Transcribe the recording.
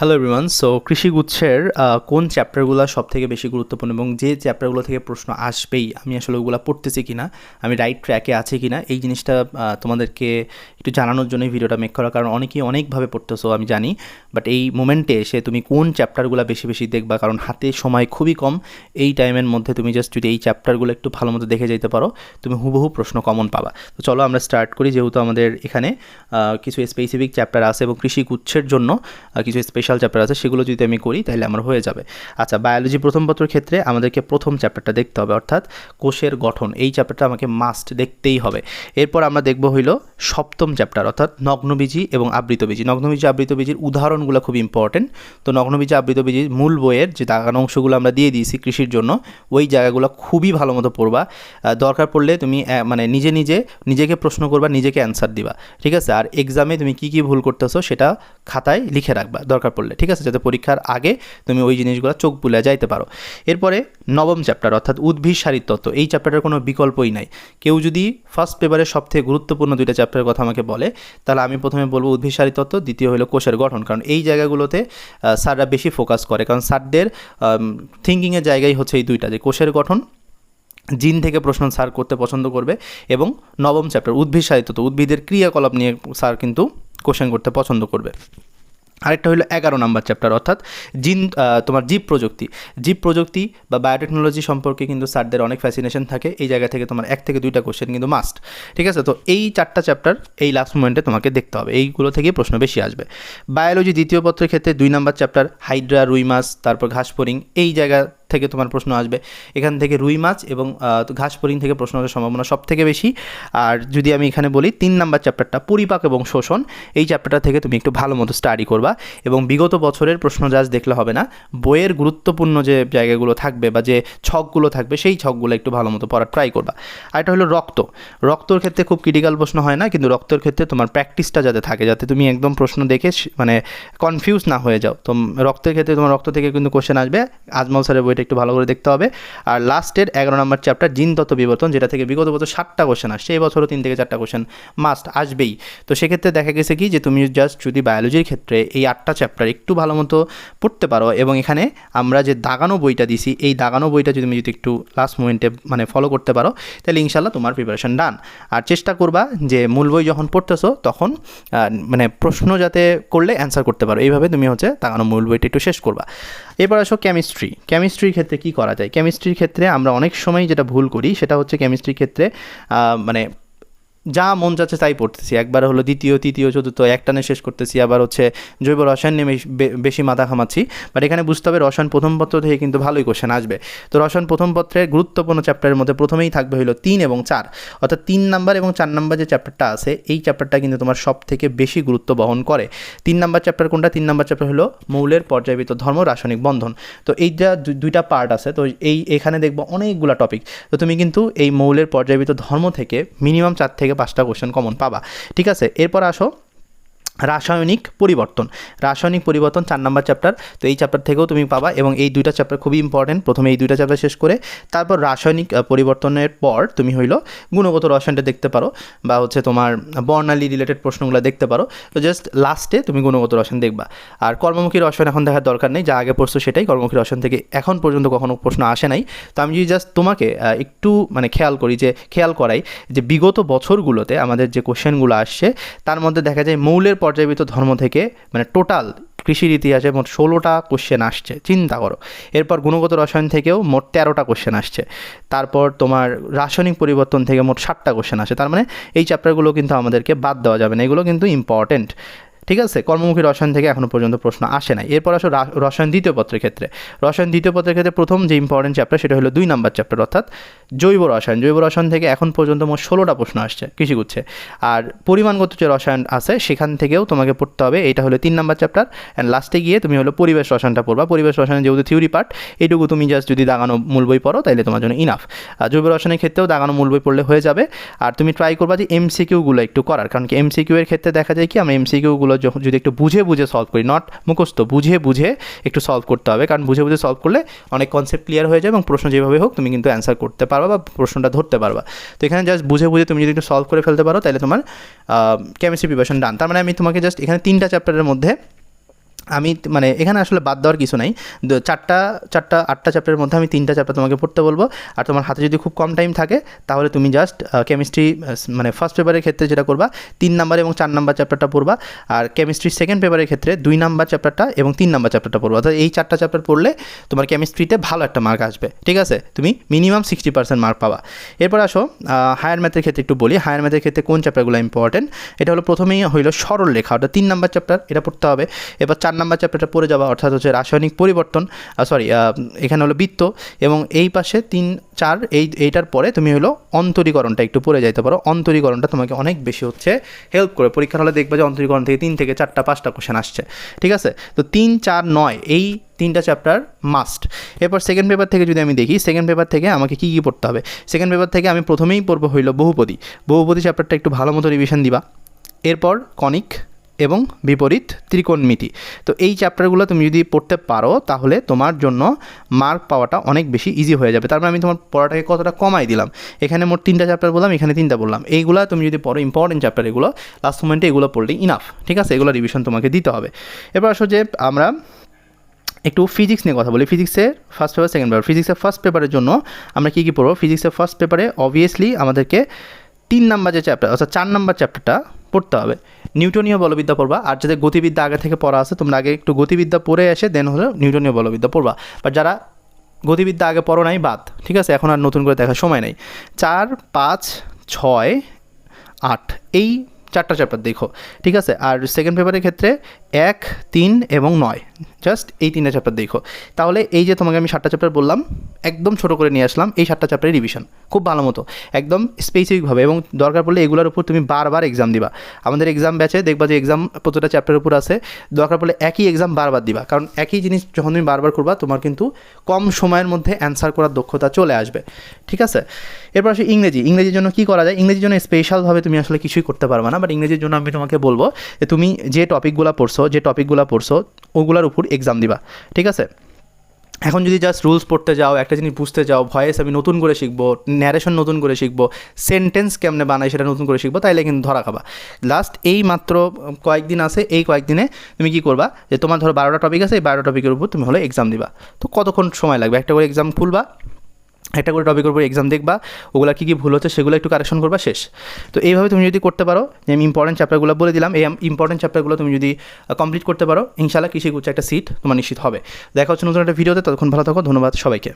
Hello everyone so কৃষিগুচ্ছের আহ, কোন চ্যাপ্টারগুলো সব থেকে বেশি গুরুত্বপূর্ণ এবং যে চ্যাপ্টারগুলো থেকে প্রশ্ন আসবেই আমি আসলে ওগুলো পড়তেছি কিনা আমি রাইট ট্র্যাকে আছি কিনা এই জিনিসটা তোমাদেরকে একটু জানানোর জন্য ভিডিওটা মেক করা কারণ অনেকেই অনেকভাবে পড়তেছো আমি জানি। বাট এই মোমেন্টে এসে তুমি কোন চ্যাপ্টারগুলো বেশি বেশি দেখবা কারণ হাতে সময় খুবই কম এই টাইমের মধ্যে তুমি জাস্ট যদি এই চ্যাপ্টারগুলো একটু ভালো মতো দেখে যেতে পারো তুমি হুবহু প্রশ্ন কমন পাবা। তো চলো আমরা স্টার্ট করি যেহেতু আমাদের এখানে কিছু স্পেসিফিক চ্যাপ্টার আছে এবং কৃষি গুচ্ছের জন্য কিছু স্পেশাল চ্যাপ্টার আছে, সেগুলো যদি আমি করি, তাহলে আমার হয়ে যাবে। আচ্ছা বায়োলজি প্রথম পত্রের ক্ষেত্রে আমাদেরকে প্রথম চ্যাপ্টারটা দেখতে হবে, অর্থাৎ কোষের গঠন। এই চ্যাপ্টারটা আমাকে মাস্ট দেখতেই হবে। এরপর আমরা দেখব হইল সপ্তম চ্যাপ্টার অর্থাৎ নগ্নবীজি এবং আবৃতবীজি। নগ্নবীজি, আবৃতবীজির উদাহরণগুলো খুব ইম্পর্টেন্ট তো নগ্নবীজি, আবৃতবীজির মূল বইয়ের যে দাগানো অংশগুলো আমরা দিয়ে দিয়েছি কৃষির জন্য, ওই জায়গাগুলো খুবই ভালো মতো পড়বা। দরকার পড়লে তুমি মানে নিজে নিজে, নিজেকে প্রশ্ন করবা, নিজেকে অ্যান্সার দিবা। ঠিক আছে? আর এক্সামে তুমি কি কি ভুল করতেছো, সেটা খাতায় লিখে রাখবা, দরকার পড়লে, ঠিক আছে? যাতে পরীক্ষার আগে তুমি ওই জিনিসগুলো চোখ বুলে যাইতে পারো। এরপরে নবম চ্যাপ্টার অর্থাৎ উদ্ভিদ শারীর তত্ত্ব, এই চ্যাপ্টারের কোনো বিকল্পই নাই। কেউ যদি ফার্স্ট পেপারের সবথেকে গুরুত্বপূর্ণ দুইটা চ্যাপ্টারের কথা আমাকে বলে, তাহলে আমি প্রথমে বলব উদ্ভিদ শারীর তত্ত্ব, দ্বিতীয় হলো কোষের গঠন। কারণ এই জায়গাগুলোতে স্যাররা বেশি ফোকাস করে। কারণ স্যারদের থিঙ্কিংয়ের জায়গাই হচ্ছে এই দুইটা, যে কোষের গঠন, জিন থেকে প্রশ্ন স্যার করতে পছন্দ করবে, এবং নবম চ্যাপ্টার উদ্ভিদ সাহিত্য তো উদ্ভিদের ক্রিয়াকলাপ নিয়ে স্যার কিন্তু কোশ্চেন করতে পছন্দ করবে। আরেকটা হলো এগারো নাম্বার চ্যাপ্টার অর্থাৎ জিন তোমার জীব প্রযুক্তি। জীব প্রযুক্তি বা বায়োটেকনোলজি সম্পর্কে কিন্তু স্যারদের অনেক ফ্যাসিনেশন থাকে। এই জায়গা থেকে তোমার এক থেকে দুইটা কোশ্চেন কিন্তু মাস্ট ঠিক আছে? তো এই চারটা চ্যাপ্টার এই লাস্ট মোমেন্টে তোমাকে দেখতে হবে। এইগুলো থেকেই প্রশ্ন বেশি আসবে। বায়োলজি দ্বিতীয় পত্রের ক্ষেত্রে দুই নাম্বার চ্যাপ্টার হাইড্রা রুই মাছ তারপর ঘাসপরিং এই জায়গা থেকে তোমার প্রশ্ন আসবে। এখান থেকে রুই মাছ এবং আহ, তো ঘাসপরিং থেকে প্রশ্ন আসার সম্ভাবনা সব থেকে বেশি। আর যদি আমি এখানে বলি তিন নাম্বার চ্যাপ্টারটা পরিপাক এবং শোষণ। এই চ্যাপ্টারটা থেকে তুমি একটু ভালো মতো স্টাডি করবা এবং বিগত বছরের প্রশ্ন জাজ দেখলে হবে না বইয়ের গুরুত্বপূর্ণ যে জায়গাগুলো থাকবে বা যে ছকগুলো থাকবে সেই ছকগুলো একটু ভালো মতো পড়ার ট্রাই করবা। আর এটা হলো রক্ত। রক্তর ক্ষেত্রে খুব ক্রিটিক্যাল প্রশ্ন হয় না কিন্তু রক্তের ক্ষেত্রে তোমার প্র্যাকটিসটা যাতে থাকে যাতে তুমি একদম প্রশ্ন দেখে মানে কনফিউজ না হয়ে যাও। তো রক্তের ক্ষেত্রে তোমার রক্ত থেকে কিন্তু কোশ্চেন আসবে। আজমল স্যারের বইটা একটু ভালো করে দেখতে হবে। আর লাস্টের এগারো নম্বর চ্যাপ্টার জিন তত্ত্ব বিবর্তন, যেটা থেকে বিগত বছর সাতটা কোশ্চেন আসছে এই বছরও তিন থেকে চারটা কোশ্চেন মাস্ট আসবেই। তো সেক্ষেত্রে দেখা গেছে কি যে, তুমি জাস্ট যদি বায়োলজির ক্ষেত্রে এই আটটা চ্যাপ্টার একটু ভালো মতো পড়তে পারো এবং এখানে আমরা যে দাগানো বইটা দিছি, এই দাগানো বইটা যদি তুমি যদি একটু লাস্ট মোমেন্টে মানে ফলো করতে পারো, তাহলে ইনশাল্লাহ তোমার প্রিপারেশন ডান আর চেষ্টা করবা যে মূল বই যখন পড়তেছো, তখন মানে প্রশ্ন যাতে করলে অ্যান্সার করতে পারো। এইভাবে তুমি হচ্ছে দাগানো মূল বইটা একটু শেষ করবা। এরপর আসো কেমিস্ট্রি কেমিস্ট্রি কেমিস্ট্রির ক্ষেত্রে কি করা যায়? কেমিস্ট্রির ক্ষেত্রে আমরা অনেক সময় যেটা ভুল করি, সেটা হচ্ছে কেমিস্ট্রির ক্ষেত্রে মানে যা মন যাচ্ছে তাই পড়তেছি। একবার হলো দ্বিতীয়, তৃতীয়, চতুর্থ একটানে শেষ করতেছি, আবার হচ্ছে জৈব রসায়ন নিয়ে বেশ- মাথা খামাচ্ছি বাট এখানে বুঝতে হবে রসায়ন প্রথম পত্র থেকে কিন্তু ভালোই কোশ্চেন আসবে। তো রসায়ন প্রথম পত্রের গুরুত্বপূর্ণ চ্যাপ্টারের মধ্যে প্রথমেই থাকবে হলো তিন এবং চার। অর্থাৎ তিন নাম্বার এবং চার নাম্বার যে চ্যাপ্টারটা আছে, এই চ্যাপ্টারটা কিন্তু তোমার সব থেকে বেশি গুরুত্ব বহন করে। তিন নাম্বার চ্যাপ্টার কোনটা? তিন নাম্বার চ্যাপ্টার হলো মৌলের পর্যায়বৃত্ত ধর্ম, রাসায়নিক বন্ধন। তো এইটা দু- দুইটা পার্ট আছে, তো এই, এখানে দেখব অনেকগুলা টপিক তো তুমি কিন্তু এই মৌলের পর্যায়বৃত্ত ধর্ম থেকে মিনিমাম চার থেকে পাঁচটা কোশ্চেন কমন পাবা। ঠিক আছে? এরপর আসো। রাসায়নিক পরিবর্তন। রাসায়নিক পরিবর্তন চার নম্বর চ্যাপ্টার তো এই চ্যাপ্টার থেকেও তুমি পাবা এবং এই দুইটা চ্যাপ্টার খুবই ইম্পর্টেন্ট প্রথমে এই দুইটা চ্যাপ্টার শেষ করে তারপর রাসায়নিক পরিবর্তনের পর তুমি হইল গুণগত রসায়নটা দেখতে পারো বা হচ্ছে তোমার বর্ণালী রিলেটেড প্রশ্নগুলো দেখতে পারো। তো জাস্ট লাস্টে তুমি গুণগত রসায়ন দেখবা। আর কর্মমুখী রসায়ন এখন দেখার দরকার নেই, যা আগে পড়ছো সেটাই কর্মমুখী রসায়ন থেকে এখন পর্যন্ত কখনো প্রশ্ন আসে নাই। তো আমি যদি জাস্ট তোমাকে একটু মানে খেয়াল করি যে, খেয়াল করাই যে বিগত বছরগুলোতে আমাদের যে কোশ্চেনগুলো আসছে, তার মধ্যে দেখা যায় মৌলের পর্যায়বৃত্ত ধর্ম থেকে মানে টোটাল কৃষির ইতিহাসে মোট ষোলোটা কোশ্চেন আসছে, চিন্তা করো। এরপর গুণগত রসায়ন থেকেও মোট তেরোটা কোশ্চেন আসছে। তারপর তোমার রাসায়নিক পরিবর্তন থেকে মোট ষাটটা কোশ্চেন আসে তার মানে এই চ্যাপ্টারগুলো কিন্তু আমাদেরকে বাদ দেওয়া যাবে না, এগুলো কিন্তু ইম্পর্টেন্ট ঠিক আছে? কর্মমুখী রসায়ন থেকে এখনও পর্যন্ত প্রশ্ন আসে নাই। এরপর আসো রসায়ন দ্বিতীয় পত্রের ক্ষেত্রে। রসায়ন দ্বিতীয় পত্রের ক্ষেত্রে প্রথম যে ইম্পর্টেন্ট চ্যাপ্টার সেটা হলো দুই নাম্বার চ্যাপ্টার অর্থাৎ জৈব রসায়ন। জৈব রসায়ন থেকে এখন পর্যন্ত মোট ষোলোটা প্রশ্ন আসছে কৃষি কৃষিগুচ্ছে। আর পরিমাণগত যে রসায়ন আছে, সেখান থেকেও তোমাকে পড়তে হবে। এটা হলো তিন নাম্বার চ্যাপ্টার অ্যান্ড লাস্টে গিয়ে তুমি হলো পরিবেশ রসায়নটা পড়বা। পরিবেশ রসায়ন যেহেতু থিওরি পার্ট এইটুকু তুমি জাস্ট যদি দাগানো মূল বই পড়ো তাহলে তোমার জন্য ইনাফ আর জৈব রসায়নের ক্ষেত্রেও দাগানো মূল বই পড়লে হয়ে যাবে। আর তুমি ট্রাই করবা যে এমসিকিউগুলো একটু করার। কারণ কি এমসিকিউ এর ক্ষেত্রে দেখা যায় কি, আমরা এমসিকিউগুলো যখন যদি একটু বুঝে বুঝে সলভ করি নট মুখস্ত বুঝে বুঝে একটু সলভ করতে হবে। কারণ বুঝে বুঝে সলভ করলে অনেক কনসেপ্ট ক্লিয়ার হয়ে যায় এবং প্রশ্ন যেভাবে হোক তুমি কিন্তু অ্যান্সার করতে পারবা বা প্রশ্নটা ধরতে পারবা। তো এখানে জাস্ট বুঝে বুঝে তুমি যদি একটু সলভ করে ফেলতে পারো, তাহলে তোমার কেমিস্ট্রি প্রিপারেশন ডান তার মানে আমি তোমাকে জাস্ট এখানে তিনটা চ্যাপ্টারের মধ্যে আমি মানে এখানে আসলে বাদ দেওয়ার কিছু নাই। চারটা চারটা, আটটা চ্যাপ্টারের মধ্যে আমি তিনটা চ্যাপ্টার তোমাকে পড়তে বলব। আর তোমার হাতে যদি খুব কম টাইম থাকে, তাহলে তুমি জাস্ট কেমিস্ট্রি মানে ফার্স্ট পেপারের ক্ষেত্রে যেটা করবা, তিন নাম্বার এবং চার নাম্বার চ্যাপ্টারটা পড়বা। আর কেমিস্ট্রি সেকেন্ড পেপারের ক্ষেত্রে দুই নাম্বার চ্যাপ্টারটা এবং তিন নাম্বার চ্যাপ্টারটা পড়বা। অর্থাৎ এই চারটা চ্যাপ্টার পড়লে তোমার কেমিস্ট্রিতে ভালো একটা মার্ক আসবে। ঠিক আছে? তুমি মিনিমাম সিক্সটি পার্সেন্ট মার্ক পাবা। এরপর আসো হায়ার ম্যাথের ক্ষেত্রে একটু বলি। হায়ার ম্যাথের ক্ষেত্রে কোন চ্যাপ্টারগুলো ইম্পর্টেন্ট এটা হলো প্রথমেই হইল সরল লেখা ওটা তিন নাম্বার চ্যাপ্টার এটা পড়তে হবে। এবার চার নাম্বার চ্যাপ্টারটা পড়ে যাওয়া, অর্থাৎ হচ্ছে রাসায়নিক পরিবর্তন সরি এখানে হলো বৃত্ত, এবং এই পাশে তিন, চার, এই, এইটার পরে তুমি হলো অন্তরীকরণটা একটু পড়ে যাইতে পারো। অন্তরীকরণটা তোমাকে অনেক বেশি হচ্ছে হেল্প করে। পরীক্ষার হলে দেখবে যে অন্তরীকরণ থেকে তিন থেকে চারটা, পাঁচটা কোশ্চেন আসছে। ঠিক আছে? তো তিন, চার, নয়, এই তিনটা চ্যাপ্টার মাস্ট এরপর সেকেন্ড পেপার থেকে যদি আমি দেখি সেকেন্ড পেপার থেকে আমাকে কী কী পড়তে হবে? সেকেন্ড পেপার থেকে আমি প্রথমেই পড়ব হইল বহুপদী। বহুপদী চ্যাপ্টারটা একটু ভালো মতো রিভিশন দিবা। এরপর কনিক এবং বিপরীত ত্রিকোণমিতি। তো এই চ্যাপ্টারগুলো তুমি যদি পড়তে পারো, তাহলে তোমার জন্য মার্ক পাওয়াটা অনেক বেশি ইজি হয়ে যাবে। তারপর আমি তোমার পড়াটাকে কতটা কমাই দিলাম? এখানে মোট তিনটা চ্যাপ্টার বললাম, এখানে তিনটা বললাম। এইগুলো তুমি যদি পড়ো ইম্পর্টেন্ট চ্যাপ্টার এগুলো লাস্ট মোমেন্টে এগুলো পড়লেই ইনাফ ঠিক আছে? এগুলো রিভিশন তোমাকে দিতে হবে। এবার আসো যে আমরা একটু ফিজিক্স নিয়ে কথা বলি। ফিজিক্সের ফার্স্ট পেপার সেকেন্ড পেপার ফিজিক্সের ফার্স্ট পেপারের জন্য আমরা কী কী পড়ব? ফিজিক্সের ফার্স্ট পেপারে অবভিয়াসলি আমাদেরকে তিন নাম্বার যে চ্যাপ্টার অর্থাৎ চার নাম্বার চ্যাপ্টারটা পড়তে হবে। নিউটনীয় বলবিদ্যা পড়বা। আর যাদের গতিবিদ্যা আগে থেকে পড়া আছে, তোমরা আগে একটু গতিবিদ্যা পড়ে এসে দেন হলো নিউটনীয় বলবিদ্যা পড়বা। বা যারা গতিবিদ্যা আগে পড়ো নাই, বাদ। ঠিক আছে? এখন আর নতুন করে দেখার সময় নেই। চার, পাঁচ, ছয়, আট, এই চারটা চ্যাপ্টার দেখো। ঠিক আছে? আর সেকেন্ড পেপারের ক্ষেত্রে এক, তিন এবং নয়। জাস্ট এই তিনটা চ্যাপ্টার দেখো। তাহলে এই যে তোমাকে আমি সাতটা চ্যাপ্টার বললাম, একদম ছোটো করে নিয়ে আসলাম এই সাতটা চ্যাপ্টারের রিভিশন খুব ভালো মতো। একদম স্পেসিফিকভাবে এবং দরকার পড়লে এগুলোর উপর তুমি বারবার এক্সাম দিবা। আমাদের এক্সাম ব্যাচে দেখবা যে এক্সাম প্রতিটা চ্যাপ্টারের উপর আছে। দরকার পড়লে একই এক্সাম বারবার দিবা। কারণ একই জিনিস যখন তুমি বারবার করবা, তোমার কিন্তু কম সময়ের মধ্যে অ্যান্সার করার দক্ষতা চলে আসবে। ঠিক আছে? এরপর আসে ইংরেজি। ইংরেজির জন্য কী করা যায়? ইংরেজির জন্য স্পেশালভাবে তুমি আসলে কিছুই করতে পারবে না। বাট ইংরেজির জন্য আমি তোমাকে বলব যে তুমি যে টপিকগুলো পড়ছো, যে টপিকগুলো পড়ছো, ওগুলোর উপর এক্সাম দিবা, ঠিক আছে? এখন যদি জাস্ট রুলস পড়তে যাও, একটা জিনিস বুঝতে যাও ভয়েস আমি নতুন করে শিখব ন্যারেশন নতুন করে শিখব সেন্টেন্স কেমনে বানাই সেটা নতুন করে শিখব, তাইলে কিন্তু ধরা খাবা। লাস্ট এই মাত্র কয়েকদিন আছে, এই কয়েকদিনে তুমি কি করবা? যে তোমার ধরো বারোটা টপিক আছে, এই বারোটা টপিকের উপর তুমি হলো এক্সাম দিবা। তো কতক্ষণ সময় লাগবে? একটা করে এক্সাম খুলবা। একটা করে টপিকের উপর এক্সাম দেখবা, ওগুলো কী কী ভুল হচ্ছে সেগুলো একটু কারেকশন করবা, শেষ। তো এইভাবে তুমি যদি করতে পারো, যে আমি ইম্পর্টেন্ট চ্যাপ্টারগুলো বলে দিলাম, এই ইম্পর্টেন্ট চ্যাপ্টারগুলো তুমি যদি কমপ্লিট করতে পারো ইনশাল্লাহ কৃষি গুচ্ছে একটা সিট তোমার নিশ্চিত হবে। দেখা হচ্ছে নতুন একটা ভিডিওতে ততক্ষণ ভালো থাকো, ধন্যবাদ সবাইকে।